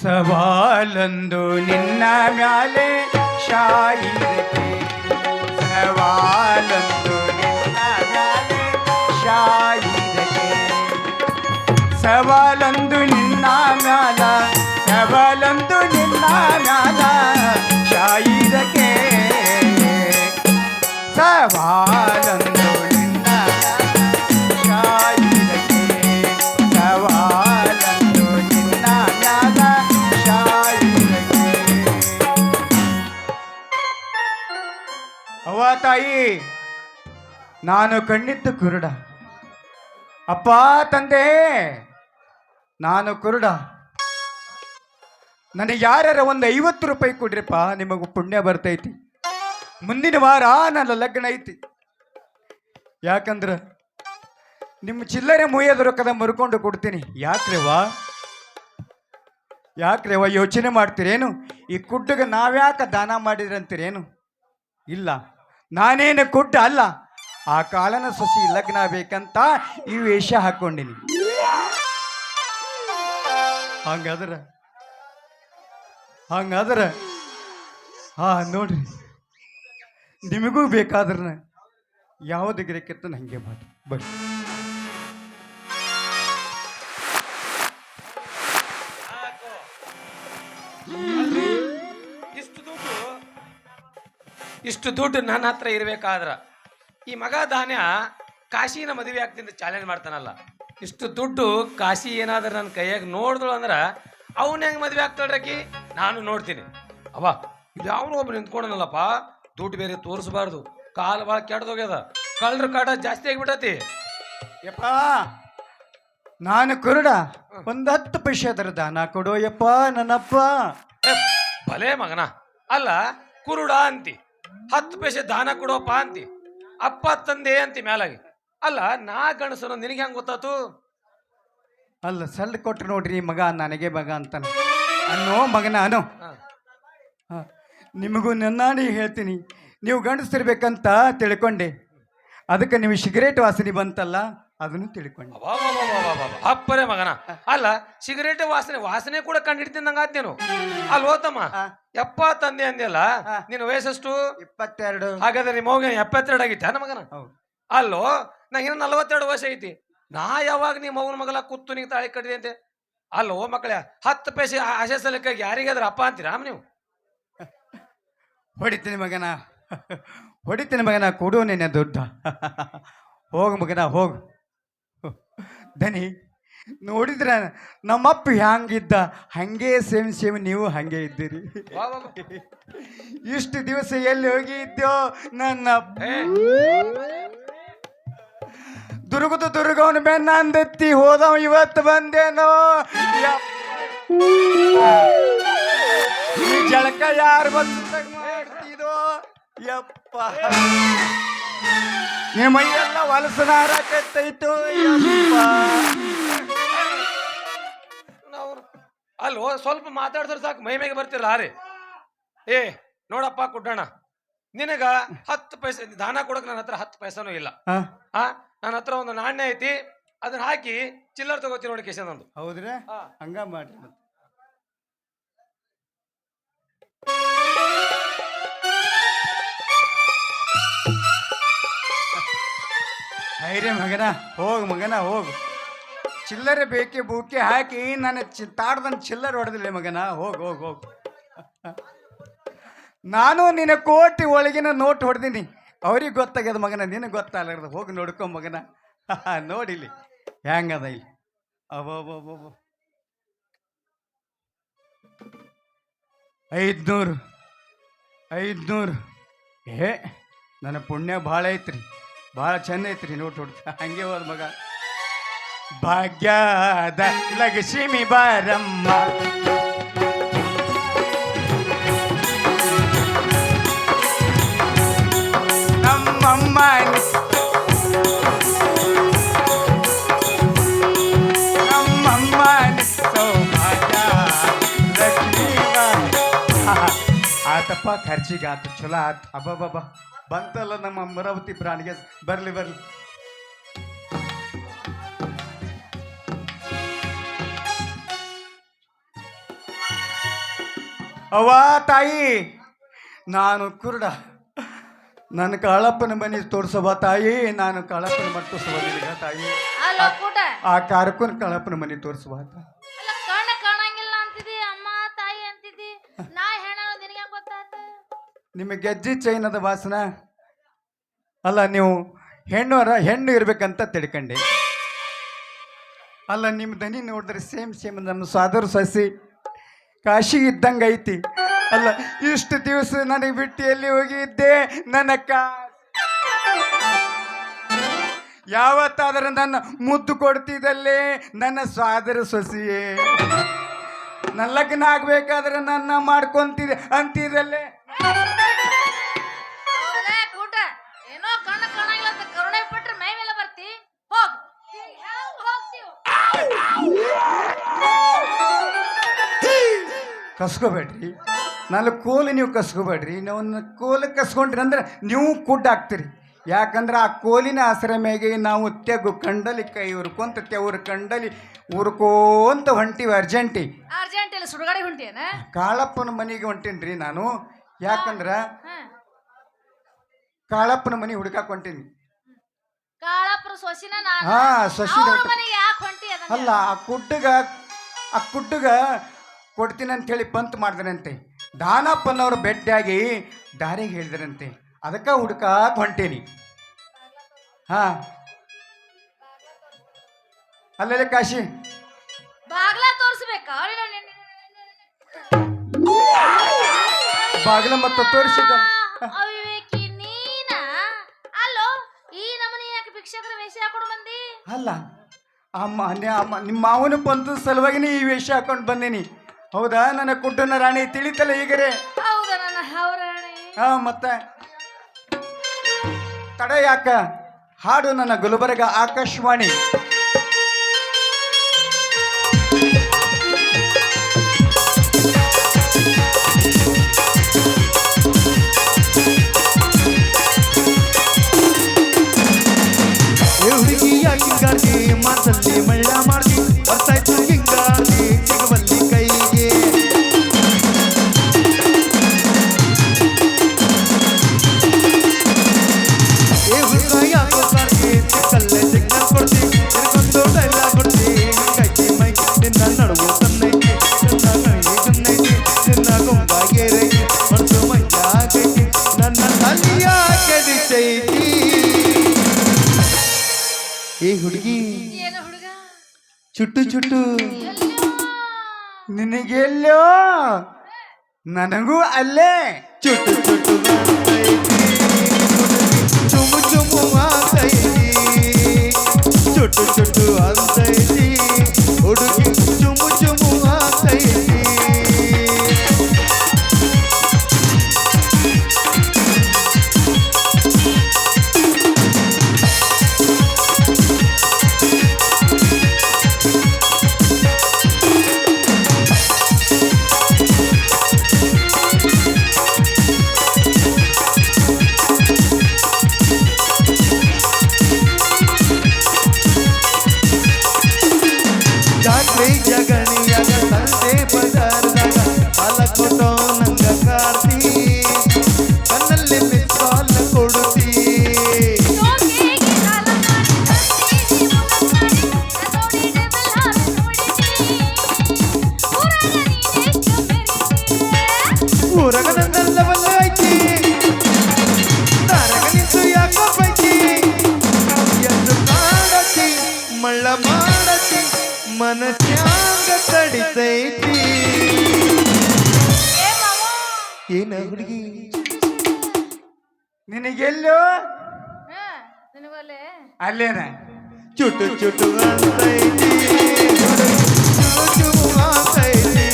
ಸವಾಲೊಂದು ನಿನ್ನ ಮ್ಯಾಲೆ ಶಾಯಿರಕ್ಕೆ ಸವಾಲೊಂದು ನಿನ್ನ ಮ್ಯಾಲೆ ಶಾಯಿರಕ್ಕೆ ಸವಾಲೊಂದು ನಿನ್ನ ಮ್ಯಾಲ ಸವಾಲೊಂದು ನಿನ್ನ ಮ್ಯಾಲ ಅವ್ವ ತಾಯಿ, ನಾನು ಕಣ್ಣಿದ್ದು ಕುರುಡ. ಅಪ್ಪ, ತಂದೆ, ನಾನು ಕುರುಡ. ನನಗೆ ಯಾರ್ಯಾರ ಒಂದು ಐವತ್ತು ರೂಪಾಯಿ ಕೊಡ್ರಿಪ್ಪ, ನಿಮಗೆ ಪುಣ್ಯ ಬರ್ತೈತಿ. ಮುಂದಿನ ವಾರ ನನ್ನ ಲಗ್ನ ಐತಿ. ಯಾಕಂದ್ರೆ ನಿಮ್ಮ ಚಿಲ್ಲರೆ ಮುಯ್ಯದ ರೊಕ್ಕದ ಮುರ್ಕೊಂಡು ಕೊಡ್ತೀನಿ. ಯಾಕ್ರೇವಾ ಯಾಕ್ರೇವಾ ಯೋಚನೆ ಮಾಡ್ತೀರೇನು? ಈ ಕುಡ್ಡಗೆ ನಾವ್ಯಾಕ ದಾನ ಮಾಡಿದ್ರಂತೀರೇನು? ಇಲ್ಲ. ನಾನೇನು ಕುಡ್ಡ ಅಲ್ಲ. ಆ ಕಾಲನ ಸೊಸಿ ಲಗ್ನ ಬೇಕಂತ ಈ ವೇಷ ಹಾಕೊಂಡಿನಿ ಹಂಗಾದ್ರ ಹಂಗಾದ್ರ ಹಾ ನೋಡ್ರಿ, ನಿಮಗೂ ಬೇಕಾದ್ರನ ಯಾವ್ದು ಗಿರಕ್ಕಿತ್ತು ಹಂಗೆ ಮಾಡಿ. ಬರ್ರಿ. ಇಷ್ಟು ದುಡ್ಡು ನನ್ನ ಹತ್ರ ಇರಬೇಕಾದ್ರೆ. ಈ ಮಗ ಧಾನ್ಯ ಕಾಶಿನ ಮದುವೆ ಆಗ್ತಿಂದ ಚಾಲೆಂಜ್ ಮಾಡ್ತಾನಲ್ಲ. ಇಷ್ಟು ದುಡ್ಡು ಕಾಶಿ ಏನಾದ್ರೂ ನನ್ನ ಕೈಯಾಗ ನೋಡಿದಳು ಅಂದ್ರೆ ಅವನ ಹೆಂಗ್ ಮದುವೆ ಆಗ್ತಾಳ್ರಕಿ ನಾನು ನೋಡ್ತೀನಿ. ಅವ ಇದು ಅವನು ಒಬ್ಬ ನಿಂತ್ಕೊಂಡನಲ್ಲಪ್ಪ. ದುಡ್ಡು ಬೇರೆ ತೋರಿಸಬಾರ್ದು. ಕಾಲು ಭಾಳ ಕೆಡ್ದೋಗ್ಯದ. ಕಳ್ರ ಕಾಟ ಜಾಸ್ತಿ ಆಗಿಬಿಟ್ಟತಿ. ಯಪ್ಪ ನಾನು ಕುರುಡ. ಒಂದತ್ತು ಹತ್ತು ಪೈಸೆ ಅದರ ದಾನ ಕೊಡೋ ಯಪ್ಪ ನನ್ನಪ್ಪ. ಭಲೇ ಮಗನ. ಅಲ್ಲ ಕುರುಡ ಅಂತಿ. ಹತ್ತು ಪೈಸೆ ದಾನ ಕೊಡೋಪ್ಪ ಅಂತಿ. ಅಪ್ಪ ತಂದೆ ಅಂತಿ ಮ್ಯಾಲಾಗಿ. ಅಲ್ಲ ನಾ ಗಣಸನು ನಿನಗೆ ಹೆಂಗ್ ಗೊತ್ತಾತು? ಅಲ್ಲ ಸಲ್ಲ ಕೊಟ್ರು ನೋಡ್ರಿ ಮಗ ನನಗೆ ಮಗ ಅಂತ ಅನ್ನೋ ಮಗನ ಅನೋ ನಿಮಗೂ ನನ್ನಾಡಿ ಹೇಳ್ತೀನಿ. ನೀವು ಗಂಡಸ್ತಿರ್ಬೇಕಂತ ತಿಳ್ಕೊಂಡೆ. ಅದಕ್ಕೆ ನಿಮಗೆ ಸಿಗರೇಟ್ ವಾಸನೆ ಬಂತಲ್ಲ? ಅದನ್ನು ತಿಳ್ಕೊಂಡೆ. ಅಪ್ಪರೇ ಮಗನ. ಅಲ್ಲ ಸಿಗರೇಟ್ ವಾಸನೆ ವಾಸನೆ ಕೂಡ ಕಂಡಿಡ್ತಿದ್ದಂಗ ನೀನು. ಅಲ್ಲಿ ಹೋತಮ್ಮ? ಎಪ್ಪ ತಂದೆ ಅಂದಿಲ್ಲ. ನಿನ್ನ ವಯಸ್ಸಷ್ಟು? ಇಪ್ಪತ್ತೆರಡು. ಹಾಗಾದ್ರೆ ನಿಮ್ಮ ಮಗ ಎಪ್ಪತ್ತೆರಡು ಆಗಿತ್ತ ಮಗನ? ಅಲ್ಲೋ ನಾ ಇನ್ನು ನಲವತ್ತೆರಡು ವರ್ಷ ಐತಿ. ನಾ ಯಾವಾಗ ನಿಮ್ಮ ಮಗನ ಮಗಲ ಕೂತು ನಿಂಗೆ ತಾಳಿ ಕಟ್ಟಿದೆ ಅಂತೆ? ಅಲ್ಲೋ ಮಕ್ಕಳ ಹತ್ತು ಪೈಸೆ ಆಸೆ ಸಲಕ್ಕಾಗಿ ಯಾರಿಗಾದ್ರೆ ಅಪ್ಪ ಅಂತೀರಾ ನೀವು? ಹೊಡಿತೀನಿ ಮಗನ. ಹೊಡಿತೀನಿ ಮಗನ ಕೊಡು ನಿನ್ನೆ ದುಡ್ಡು. ಹೋಗು ಮಗನ ಹೋಗು. ದನಿ ನೋಡಿದ್ರ ನಮ್ಮಪ್ಪ ಹ್ಯಾಂಗಿದ್ದ ಹಂಗೆ ಸೇಮ್ ಸೇಮ್ ನೀವು ಹಂಗೆ ಇದ್ದೀರಿ. ಇಷ್ಟು ದಿವಸ ಎಲ್ಲಿ ಹೋಗಿದ್ದೋ ನನ್ನ ದುರ್ಗದ ದುರ್ಗವನ ಬೆನ್ನ ಅಂದತ್ತಿ ಹೋದವ ಇವತ್ತು ಬಂದೇನೋ. ಈ ಜಳಕ ಯಾರು ಬಂದು ಮಾಡ್ತಿದೋ ಯಪ್ಪ ನಿಮ್ಮ ಯಪ್ಪ ನಾವು ಅಲ್ಲೋ ಸ್ವಲ್ಪ ಮಾತಾಡಿದ್ರೆ ಸಾಕು ಮೈ ಮೇಗೆ ಬರ್ತಿರಲ್ಲ ಹಾರಿ. ಏ ನೋಡಪ್ಪ ಕುಡ್ಡಣ್ಣ ನಿನಗ ಹತ್ತು ಪೈಸೆ ದಾನ ಕೊಡಕ್ ನನ್ನ ಹತ್ರ ಹತ್ತು ಪೈಸಾನು ಇಲ್ಲ. ಹಾ ಆ ನನ್ನ ಹತ್ರ ಒಂದು ನಾಣ್ಯ ಐತಿ ಅದನ್ನ ಹಾಕಿ ಚಿಲ್ಲರ್ ತಗೋತೀನಿ ನೋಡಿ ಕೇಶನ್ ಒಂದು ಹೌದ್ರಿ ಹಂಗ ಮಾಡ್ರಿ ಐರೇ ಮಗನ, ಹೋಗು ಮಗನ, ಹೋಗು. ಚಿಲ್ಲರೆ ಬೇಕೆ ಬೂಕೆ ಹಾಕಿ ನನ್ನ ಚಿ ತಾಡ್ದನ್ ಚಿಲ್ಲರೆ ಹೊಡೆದಿಲ್ಲ ಮಗನ. ಹೋಗು ಹೋಗು ಹೋಗು. ನಾನು ನಿನ್ನ ಕೋಟಿ ಒಳಗಿನ ನೋಟ್ ಹೊಡೆದೀನಿ. ಅವ್ರಿಗೆ ಗೊತ್ತಾಗ್ಯದ ಮಗನ, ನಿನಗೆ ಗೊತ್ತಾಗಲಾರ್ದು. ಹೋಗಿ ನೋಡ್ಕೊ ಮಗನ. ನೋಡಿಲಿ ಹೆಂಗದ ಇಲ್ಲಿ? ಅಬ್ಬಬ್ಬಬ್ಬಬ್ಬ. ಐದ್ನೂರು ಐದ್ನೂರು. ಏ, ನನ್ನ ಪುಣ್ಯ ಭಾಳ ಐತ್ರಿ. ಭಾಳ ಚಂದ ಐತ್ರಿ ನೋಟ್ ಹೊಡ್ತ ಹಂಗೆ ಹೋದ ಮಗ ಭಾಗ್ಯದ ಲಕ್ಷ್ಮಿ ಬಾರಮ್ಮ ನಮ್ಮಮ್ಮ ನಮ್ಮಮ್ಮ ಸೌಭಾಗ್ಯ ಲಕ್ಷ್ಮೀ ಬಾರ- ಆತಪ್ಪ ಖರ್ಚಿಗೆ ಆತು ಚಲೋ ಆತು ಅಬ್ಬಬ್ಬ ಬಂತಲ್ಲ ನಮ್ಮ ಅಮರಾವತಿ ಪ್ರಾಣಿಗೆ. ಬರಲಿ ಬರಲಿ. ಅವ್ವ ತಾಯಿ ನಾನು ಕುರುಡ. ನನ್ನ ಕಾಳಪ್ಪನ ಮನೆ ತೋರಿಸವ ತಾಯಿ. ನಾನು ಕಾಳಪ್ಪನ ಮನೆ ತೋರಿಸುವ ನಿನಗ ತಾಯಿ. ಆ ಕಾರ್ಕುನ್ ಕಾಳಪ್ಪನ ಮನೆ ತೋರಿಸುವ ನಿಮಗೆ ಗೆಜ್ಜಿ ಚೈನದ ವಾಸನ? ಅಲ್ಲ, ನೀವು ಹೆಣ್ಣು ಅರ ಹೆಣ್ಣು ಇರಬೇಕಂತ ತಿಳ್ಕೊಂಡೆ. ಅಲ್ಲ, ನಿಮ್ಮ ದನಿ ನೋಡಿದ್ರೆ ಸೇಮ್ ಸೇಮ್ ನಮ್ಮ ಸಾದರ ಸಸಿ. ಕಾಶಿ ಇದ್ದಂಗೆ ಐತಿ. ಅಲ್ಲ, ಇಷ್ಟು ದಿವಸ ನನಗೆ ಬಿಟ್ಟು ಎಲ್ಲಿ ಹೋಗಿದ್ದೆ, ನನ್ನ ಯಾವತ್ತಾದರೂ ನನ್ನ ಮುದ್ದು ಕೊಡ್ತಿದ್ದಲ್ಲೇ, ನನ್ನ ಸ್ವಾದರ ಸೊಸಿಯೇ. ನನ್ನ ಲಗ್ನ ಆಗ್ಬೇಕಾದ್ರೆ ನನ್ನ ಮಾಡ್ಕೊಂತಿದ್ದೆ ಅಂತಿದ್ದಲ್ಲೇ. ಕಸ್ಕೋಬೇಡ್ರಿ. ನಾಲ್ಕು ಕೋಲು ನೀವು ಕಸ್ಕೋಬೇಡ್ರಿ. ನಾವು ಕೋಲು ಕಸ್ಕೊಂಡ್ರಿ ಅಂದ್ರೆ ನೀವು ಕುಡ್ಡು ಹಾಕ್ತೀರಿ. ಯಾಕಂದ್ರೆ ಆ ಕೋಲಿನ ಆಸರೆ ಮೇಗೆ ನಾವು ತೆಗು ಕಂಡಲಿ ಕೈ ಉರ್ಕೊಂತ ತೆವ್ರ ಕಂಡಲಿ ಉರ್ಕೋಂತ ಹೊಂಟಿವಿ ಅರ್ಜೆಂಟಿ. ಅರ್ಜೆಂಟ್ ಇಲ್ಲ ಸುಡುಗಾಡಿ ಹೊಂಟಿಯೇನ? ಕಾಳಪ್ಪನ ಮನೆಗೆ ಹೊಂಟೀನಿ ನಾನು. ಯಾಕಂದ್ರೆ ಕಾಳಪ್ಪನ ಮನೆ ಹುಡುಕಾಕ್ ಹೊಂಟೀನಿ. ಸೊಸಿನ ಹಾ ಸೊಸಿ ಅಲ್ಲ ಆ ಕುಡ್ಡಗ ಆ ಕುಡ್ಡಗ ಕೊಡ್ತೀನಿ ಅಂತ ಹೇಳಿ ಬಂತ್ ಮಾಡಿದ್ರಂತೆ ದಾನಪ್ಪನವ್ರ ಭೇಟಿಯಾಗಿ ದಾರಿಗೆ ಹೇಳಿದ್ರಂತೆ. ಅದಕ್ಕೆ ಹುಡುಕಾಕ್ ಹೊಂಟೇನಿ ಹಾ. ಅಲ್ಲೇ ಕಾಶಿ. ಬಾಗ್ಲ ತೋರಿಸ್ಬೇಕಾ? ಬಾಗಿಲ ಮತ್ತು ತೋರಿಸಿದ. ಅವಿವೇಕಿ ನೀನ? ಅಲ್ಲೋ ಈ ನಮನಿ ಯಾಕೆ ಭಿಕ್ಷಕರ ವೇಷ ಹಾಕೊಂಡು ಬಂದಿ? ಅಲ್ಲ ಅಮ್ಮ ನಿಮ್ಮ ಮಾವನ ಬಂತು ಸಲುವಾಗಿನೇ ಈ ವೇಷ ಹಾಕೊಂಡು ಬಂದೀನಿ. ಹೌದಾ? ನನ್ನ ಕುಂಟನ ರಾಣಿ ತಿಳಿತಲ್ಲ ಈಗರೆ? ಹೌದಾ ನನ್ನ ಹಾ ಮತ್ತೆ? ತಡ ಯಾಕ? ಹಾಡು ನನ್ನ ಗುಲ್ಬರ್ಗ ಆಕಾಶವಾಣಿ. ನಿನಗೆಲ್ಲೋ? ನನಗೂ ಅಲ್ಲೇ? ಚುಟು ಚುಟು ಚುಮು ಚುಮು ಆಗ್ತೈತಿ ಚುಟು ಚುಟು ಆಗ್ತೈತಿ ಮನಸ್ಯಾಂಗ ತಡಿತೈತಿ. ಏನ ಹುಡುಗಿ? ನಿನಗೆಲ್ಲೋ? ಅಲ್ಲೇನ? ಚುಟು ಚುಟು ಅಂತೈತಿ ಚುಟು ಚುಟು ಚುಟು